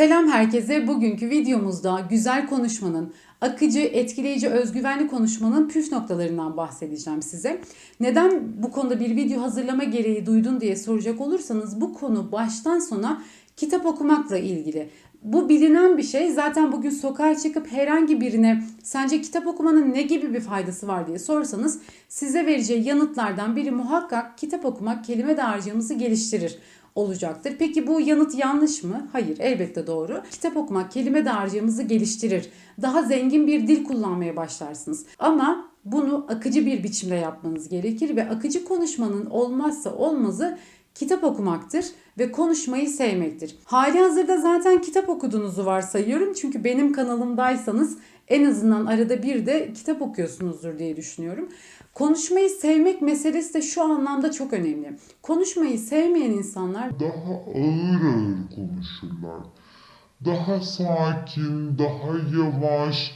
Selam herkese. Bugünkü videomuzda güzel konuşmanın, akıcı, etkileyici, özgüvenli konuşmanın püf noktalarından bahsedeceğim size. Neden bu konuda bir video hazırlama gereği duydun diye soracak olursanız bu konu baştan sona kitap okumakla ilgili. Bu bilinen bir şey. Zaten bugün sokağa çıkıp herhangi birine sence kitap okumanın ne gibi bir faydası var diye sorsanız size vereceği yanıtlardan biri muhakkak kitap okumak kelime dağarcığımızı geliştirir olacaktır. Peki bu yanıt yanlış mı? Hayır, elbette doğru. Kitap okumak kelime dağarcığımızı geliştirir. Daha zengin bir dil kullanmaya başlarsınız. Ama bunu akıcı bir biçimde yapmanız gerekir ve akıcı konuşmanın olmazsa olmazı kitap okumaktır ve konuşmayı sevmektir. Hali hazırda zaten kitap okuduğunuzu varsayıyorum. Çünkü benim kanalımdaysanız en azından arada bir de kitap okuyorsunuzdur diye düşünüyorum. Konuşmayı sevmek meselesi de şu anlamda çok önemli. Konuşmayı sevmeyen insanlar daha ağır ağır konuşurlar. Daha sakin, daha yavaş,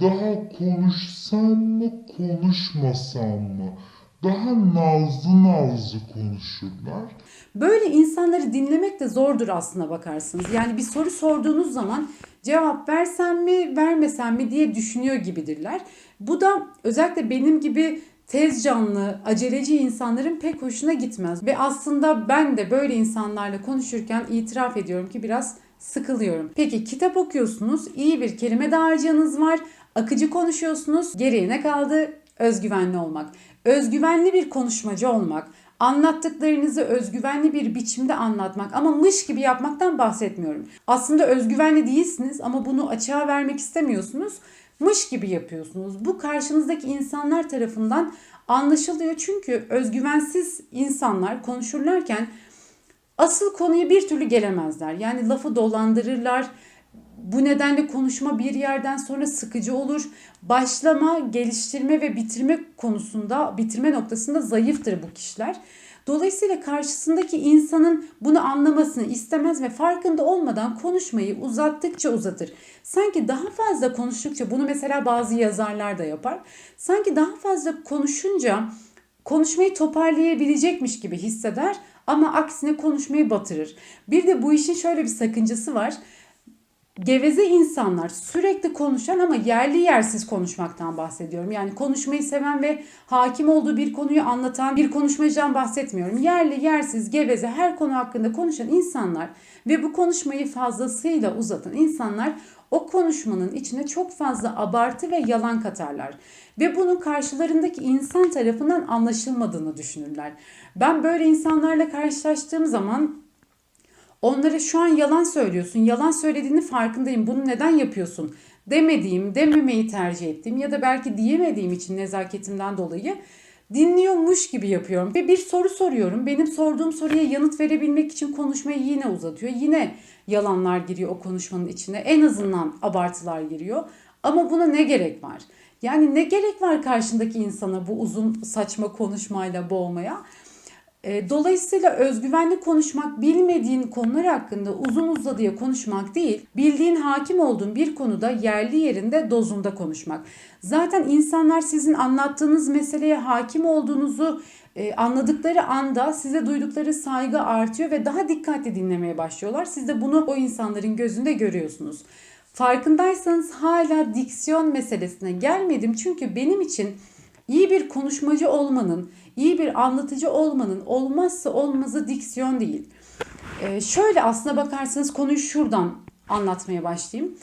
daha konuşsam mı, konuşmasam mı? Daha nazlı nazlı konuşurlar. Böyle insanları dinlemek de zordur aslına bakarsınız. Yani bir soru sorduğunuz zaman cevap versem mi vermesem mi diye düşünüyor gibidirler. Bu da özellikle benim gibi tez canlı, aceleci insanların pek hoşuna gitmez. Ve aslında ben de böyle insanlarla konuşurken itiraf ediyorum ki biraz sıkılıyorum. Peki kitap okuyorsunuz, iyi bir kelime dağarcığınız var, akıcı konuşuyorsunuz. Geriye ne kaldı? Özgüvenli olmak. Özgüvenli bir konuşmacı olmak. Anlattıklarınızı özgüvenli bir biçimde anlatmak ama mış gibi yapmaktan bahsetmiyorum. Aslında özgüvenli değilsiniz ama bunu açığa vermek istemiyorsunuz. Mış gibi yapıyorsunuz. Bu karşınızdaki insanlar tarafından anlaşılıyor çünkü özgüvensiz insanlar konuşurlarken asıl konuya bir türlü gelemezler. Yani lafı dolandırırlar. Bu nedenle konuşma bir yerden sonra sıkıcı olur. Başlama, geliştirme ve bitirme konusunda, bitirme noktasında zayıftır bu kişiler. Dolayısıyla karşısındaki insanın bunu anlamasını istemez ve farkında olmadan konuşmayı uzattıkça uzatır. Sanki daha fazla konuştukça bunu mesela bazı yazarlar da yapar. Sanki daha fazla konuşunca konuşmayı toparlayabilecekmiş gibi hisseder ama aksine konuşmayı batırır. Bir de bu işin şöyle bir sakıncası var geveze insanlar sürekli konuşan ama yerli yersiz konuşmaktan bahsediyorum. Yani konuşmayı seven ve hakim olduğu bir konuyu anlatan bir konuşmacıdan bahsetmiyorum. Yerli yersiz geveze her konu hakkında konuşan insanlar ve bu konuşmayı fazlasıyla uzatan insanlar o konuşmanın içine çok fazla abartı ve yalan katarlar. Ve bunun karşılarındaki insan tarafından anlaşılmadığını düşünürler. Ben böyle insanlarla karşılaştığım zaman Onlara şu an yalan söylüyorsun. Yalan söylediğini farkındayım. Bunu neden yapıyorsun? Demediğim, dememeyi tercih ettiğim ya da belki diyemediğim için nezaketimden dolayı dinliyormuş gibi yapıyorum. Ve bir soru soruyorum. Benim sorduğum soruya yanıt verebilmek için konuşmayı yine uzatıyor. Yine yalanlar giriyor o konuşmanın içine. En azından abartılar giriyor. Ama buna ne gerek var? Yani ne gerek var karşındaki insana bu uzun saçma konuşmayla boğmaya? E, Dolayısıyla özgüvenli konuşmak bilmediğin konular hakkında uzun uzadıya konuşmak değil, bildiğin hakim olduğun bir konuda yerli yerinde dozunda konuşmak. Zaten insanlar sizin anlattığınız meseleye hakim olduğunuzu e, anladıkları anda size duydukları saygı artıyor ve daha dikkatli dinlemeye başlıyorlar. Siz de bunu o insanların gözünde görüyorsunuz. Farkındaysanız hala diksiyon meselesine gelmedim çünkü benim için iyi bir konuşmacı olmanın, iyi bir anlatıcı olmanın olmazsa olmazı diksiyon değil. Ee, şöyle aslına bakarsanız konuyu şuradan anlatmaya başlayayım.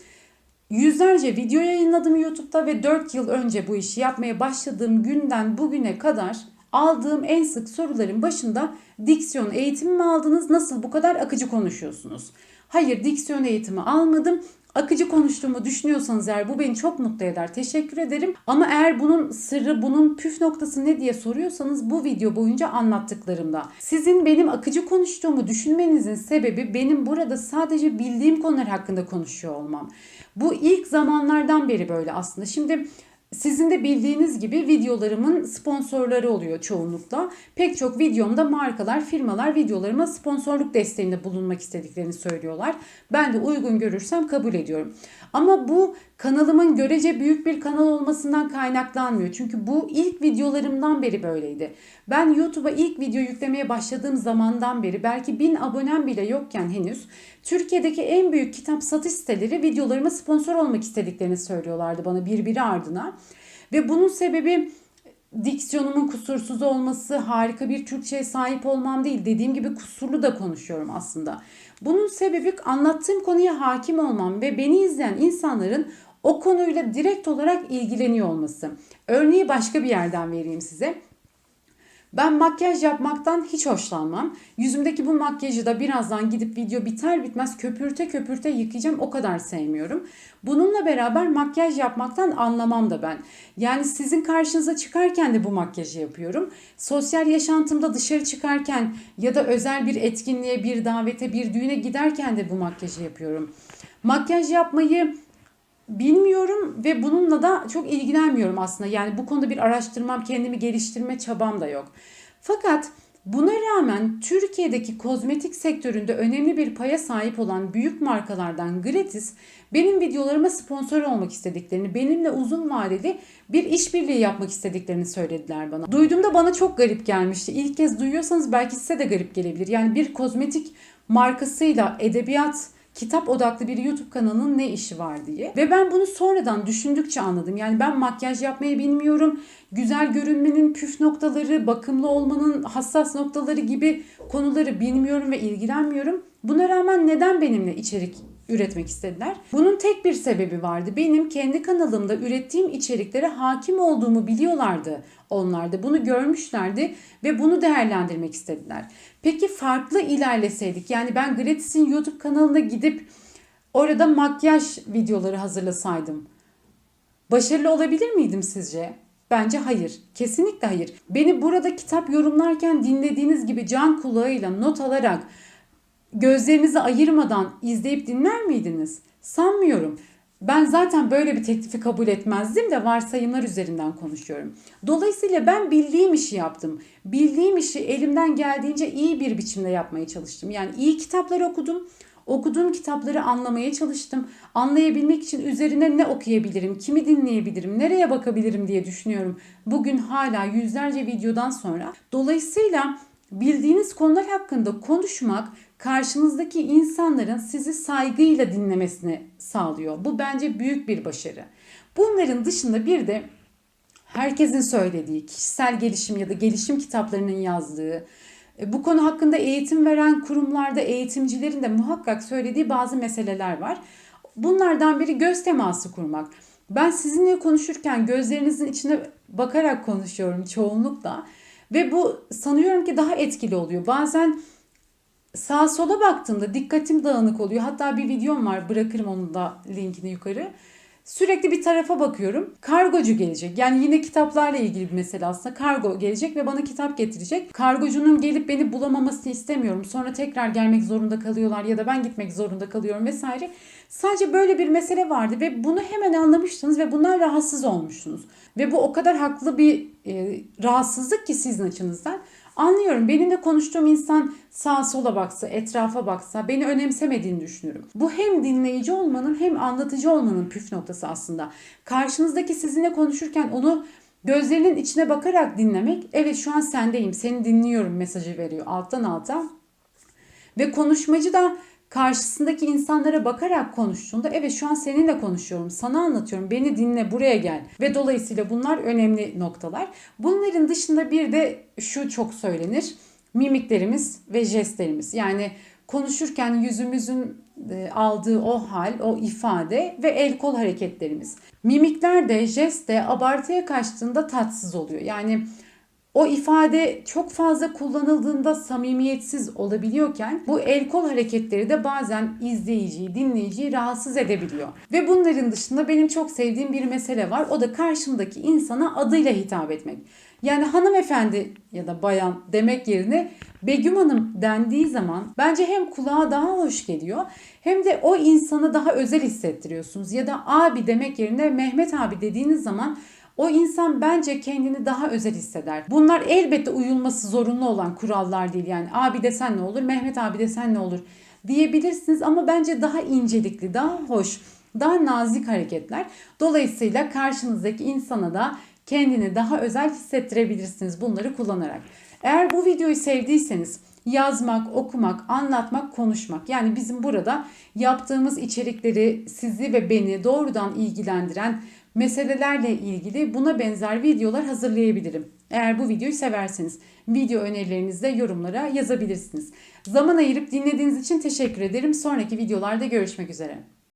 Yüzlerce video yayınladım YouTube'da ve 4 yıl önce bu işi yapmaya başladığım günden bugüne kadar aldığım en sık soruların başında diksiyon eğitimi mi aldınız? Nasıl bu kadar akıcı konuşuyorsunuz? Hayır diksiyon eğitimi almadım akıcı konuştuğumu düşünüyorsanız eğer bu beni çok mutlu eder. Teşekkür ederim. Ama eğer bunun sırrı, bunun püf noktası ne diye soruyorsanız bu video boyunca anlattıklarımda. Sizin benim akıcı konuştuğumu düşünmenizin sebebi benim burada sadece bildiğim konular hakkında konuşuyor olmam. Bu ilk zamanlardan beri böyle aslında. Şimdi Sizin de bildiğiniz gibi videolarımın sponsorları oluyor çoğunlukla. Pek çok videomda markalar, firmalar videolarıma sponsorluk desteğinde bulunmak istediklerini söylüyorlar. Ben de uygun görürsem kabul ediyorum. Ama bu kanalımın görece büyük bir kanal olmasından kaynaklanmıyor. Çünkü bu ilk videolarımdan beri böyleydi. Ben YouTube'a ilk video yüklemeye başladığım zamandan beri belki bin abonem bile yokken henüz Türkiye'deki en büyük kitap satış siteleri videolarıma sponsor olmak istediklerini söylüyorlardı bana birbiri ardına. Ve bunun sebebi diksiyonumun kusursuz olması, harika bir Türkçe'ye sahip olmam değil. Dediğim gibi kusurlu da konuşuyorum aslında. Bunun sebebi anlattığım konuya hakim olmam ve beni izleyen insanların o konuyla direkt olarak ilgileniyor olması. Örneği başka bir yerden vereyim size. Ben makyaj yapmaktan hiç hoşlanmam. Yüzümdeki bu makyajı da birazdan gidip video biter bitmez köpürte köpürte yıkayacağım. O kadar sevmiyorum. Bununla beraber makyaj yapmaktan anlamam da ben. Yani sizin karşınıza çıkarken de bu makyajı yapıyorum. Sosyal yaşantımda dışarı çıkarken ya da özel bir etkinliğe, bir davete, bir düğüne giderken de bu makyajı yapıyorum. Makyaj yapmayı bilmiyorum ve bununla da çok ilgilenmiyorum aslında. Yani bu konuda bir araştırmam, kendimi geliştirme çabam da yok. Fakat buna rağmen Türkiye'deki kozmetik sektöründe önemli bir paya sahip olan büyük markalardan Gratis benim videolarıma sponsor olmak istediklerini, benimle uzun vadeli bir işbirliği yapmak istediklerini söylediler bana. Duyduğumda bana çok garip gelmişti. İlk kez duyuyorsanız belki size de garip gelebilir. Yani bir kozmetik markasıyla edebiyat kitap odaklı bir YouTube kanalının ne işi var diye. Ve ben bunu sonradan düşündükçe anladım. Yani ben makyaj yapmayı bilmiyorum. Güzel görünmenin püf noktaları, bakımlı olmanın hassas noktaları gibi konuları bilmiyorum ve ilgilenmiyorum. Buna rağmen neden benimle içerik üretmek istediler? Bunun tek bir sebebi vardı. Benim kendi kanalımda ürettiğim içeriklere hakim olduğumu biliyorlardı onlar da. Bunu görmüşlerdi ve bunu değerlendirmek istediler. Peki farklı ilerleseydik yani ben Gratis'in YouTube kanalına gidip orada makyaj videoları hazırlasaydım başarılı olabilir miydim sizce? Bence hayır. Kesinlikle hayır. Beni burada kitap yorumlarken dinlediğiniz gibi can kulağıyla not alarak gözlerinizi ayırmadan izleyip dinler miydiniz? Sanmıyorum. Ben zaten böyle bir teklifi kabul etmezdim de varsayımlar üzerinden konuşuyorum. Dolayısıyla ben bildiğim işi yaptım. Bildiğim işi elimden geldiğince iyi bir biçimde yapmaya çalıştım. Yani iyi kitaplar okudum. Okuduğum kitapları anlamaya çalıştım. Anlayabilmek için üzerine ne okuyabilirim, kimi dinleyebilirim, nereye bakabilirim diye düşünüyorum. Bugün hala yüzlerce videodan sonra. Dolayısıyla bildiğiniz konular hakkında konuşmak karşınızdaki insanların sizi saygıyla dinlemesini sağlıyor. Bu bence büyük bir başarı. Bunların dışında bir de herkesin söylediği, kişisel gelişim ya da gelişim kitaplarının yazdığı, e, bu konu hakkında eğitim veren kurumlarda eğitimcilerin de muhakkak söylediği bazı meseleler var. Bunlardan biri göz teması kurmak. Ben sizinle konuşurken gözlerinizin içine bakarak konuşuyorum çoğunlukla ve bu sanıyorum ki daha etkili oluyor. Bazen sağa sola baktığımda dikkatim dağınık oluyor. Hatta bir videom var bırakırım onun da linkini yukarı. Sürekli bir tarafa bakıyorum. Kargocu gelecek. Yani yine kitaplarla ilgili bir mesele aslında. Kargo gelecek ve bana kitap getirecek. Kargocunun gelip beni bulamamasını istemiyorum. Sonra tekrar gelmek zorunda kalıyorlar ya da ben gitmek zorunda kalıyorum vesaire. Sadece böyle bir mesele vardı ve bunu hemen anlamıştınız ve bundan rahatsız olmuşsunuz. Ve bu o kadar haklı bir e, rahatsızlık ki sizin açınızdan. Anlıyorum. Benimle konuştuğum insan sağa sola baksa, etrafa baksa beni önemsemediğini düşünürüm. Bu hem dinleyici olmanın hem anlatıcı olmanın püf noktası aslında. Karşınızdaki sizinle konuşurken onu gözlerinin içine bakarak dinlemek, evet şu an sendeyim, seni dinliyorum mesajı veriyor alttan alta. Ve konuşmacı da karşısındaki insanlara bakarak konuştuğunda evet şu an seninle konuşuyorum, sana anlatıyorum, beni dinle, buraya gel. Ve dolayısıyla bunlar önemli noktalar. Bunların dışında bir de şu çok söylenir. Mimiklerimiz ve jestlerimiz. Yani konuşurken yüzümüzün e, aldığı o hal, o ifade ve el kol hareketlerimiz. Mimikler de, jest de abartıya kaçtığında tatsız oluyor. Yani o ifade çok fazla kullanıldığında samimiyetsiz olabiliyorken bu el kol hareketleri de bazen izleyiciyi, dinleyiciyi rahatsız edebiliyor. Ve bunların dışında benim çok sevdiğim bir mesele var. O da karşımdaki insana adıyla hitap etmek. Yani hanımefendi ya da bayan demek yerine Begüm Hanım dendiği zaman bence hem kulağa daha hoş geliyor hem de o insanı daha özel hissettiriyorsunuz. Ya da abi demek yerine Mehmet abi dediğiniz zaman o insan bence kendini daha özel hisseder. Bunlar elbette uyulması zorunlu olan kurallar değil. Yani abi desen ne olur, Mehmet abi desen ne olur diyebilirsiniz ama bence daha incelikli, daha hoş, daha nazik hareketler. Dolayısıyla karşınızdaki insana da kendini daha özel hissettirebilirsiniz bunları kullanarak. Eğer bu videoyu sevdiyseniz yazmak, okumak, anlatmak, konuşmak. Yani bizim burada yaptığımız içerikleri sizi ve beni doğrudan ilgilendiren meselelerle ilgili buna benzer videolar hazırlayabilirim. Eğer bu videoyu severseniz video önerilerinizi de yorumlara yazabilirsiniz. Zaman ayırıp dinlediğiniz için teşekkür ederim. Sonraki videolarda görüşmek üzere.